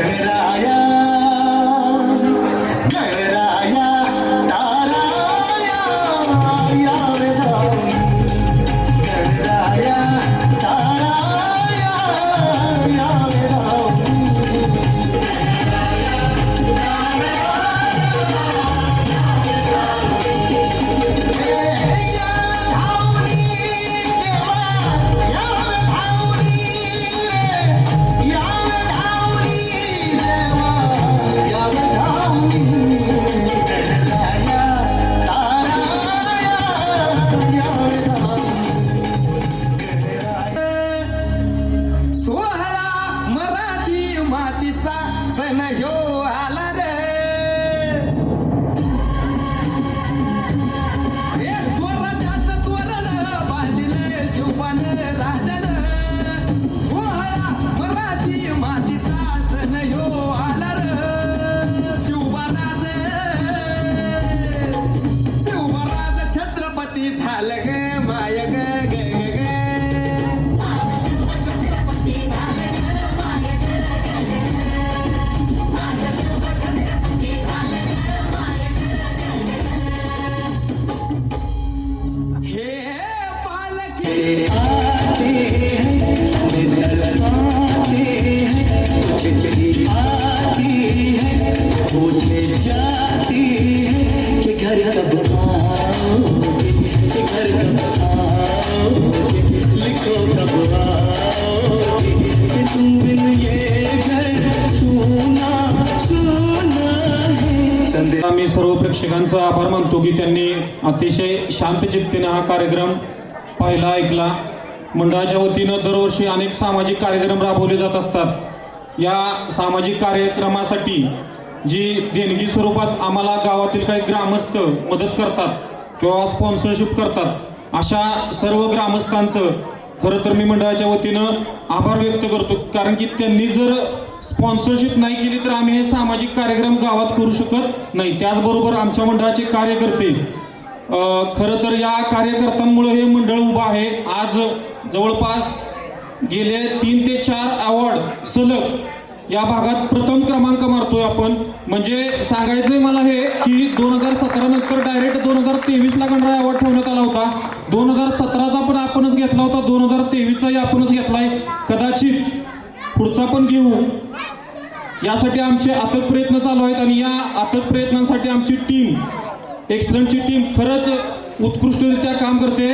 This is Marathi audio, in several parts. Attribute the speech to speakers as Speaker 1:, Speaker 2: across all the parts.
Speaker 1: गणराया
Speaker 2: रे. शिवबाराज शिवबाराज छत्रपती झालं ग.
Speaker 3: आम्ही सर्व प्रेक्षकांचा आभार मानतो की त्यांनी अतिशय शांत चित्तेने हा कार्यक्रम पाहिला ऐकला. मंडळाच्या वतीनं दरवर्षी अनेक सामाजिक कार्यक्रम राबवले जात असतात. या सामाजिक कार्यक्रमासाठी जी देणगी स्वरूपात आम्हाला गावातील काही ग्रामस्थ मदत करतात किंवा स्पॉन्सरशिप करतात अशा सर्व ग्रामस्थांचं खरं तर मी मंडळाच्या वतीनं आभार व्यक्त करतो. कारण की त्यांनी जर स्पॉन्सरशिप नाही केली तर आम्ही हे सामाजिक कार्यक्रम गावात करू शकत नाही. त्याचबरोबर आमच्या मंडळाचे कार्यकर्ते खरं तर या कार्यकर्त्यांमुळे हे मंडळ उभं आहे. आज जवळपास गेले तीन ते चार अवॉर्ड सलग या भागात प्रथम क्रमांक मारतोय आपण. म्हणजे सांगायचंय मला हे की दोन हजार सतरा नंतर डायरेक्ट दोन हजार तेवीसला गणराय अवॉर्ड ठेवण्यात आला होता. दोन हजार सतराचा पण आपणच घेतला होता. दोन हजार तेवीसचाही आपणच घेतलाय. कदाचित पुढचा पण घेऊ. यासाठी आमचे अथक प्रयत्न चालू आहेत आणि या अथक प्रयत्नांसाठी आमची टीम एक्सलंटची टीम खरंच उत्कृष्टरित्या काम करते.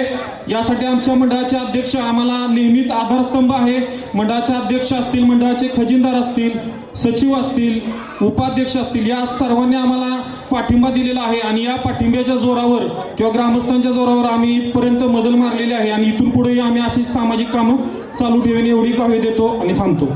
Speaker 3: यासाठी आमच्या मंडळाचे अध्यक्ष आम्हाला नेहमीच आधारस्तंभ आहे. मंडळाचे अध्यक्ष असतील मंडळाचे खजिनदार असतील सचिव असतील उपाध्यक्ष असतील या सर्वांनी आम्हाला पाठिंबा दिलेला आहे. आणि या पाठिंब्याच्या जोरावर किंवा ग्रामस्थांच्या जोरावर आम्ही इथपर्यंत मजल मारलेली आहे. आणि इथून पुढेही आम्ही अशी सामाजिक कामं चालू ठेवेन एवढी कावे देतो आणि थांबतो.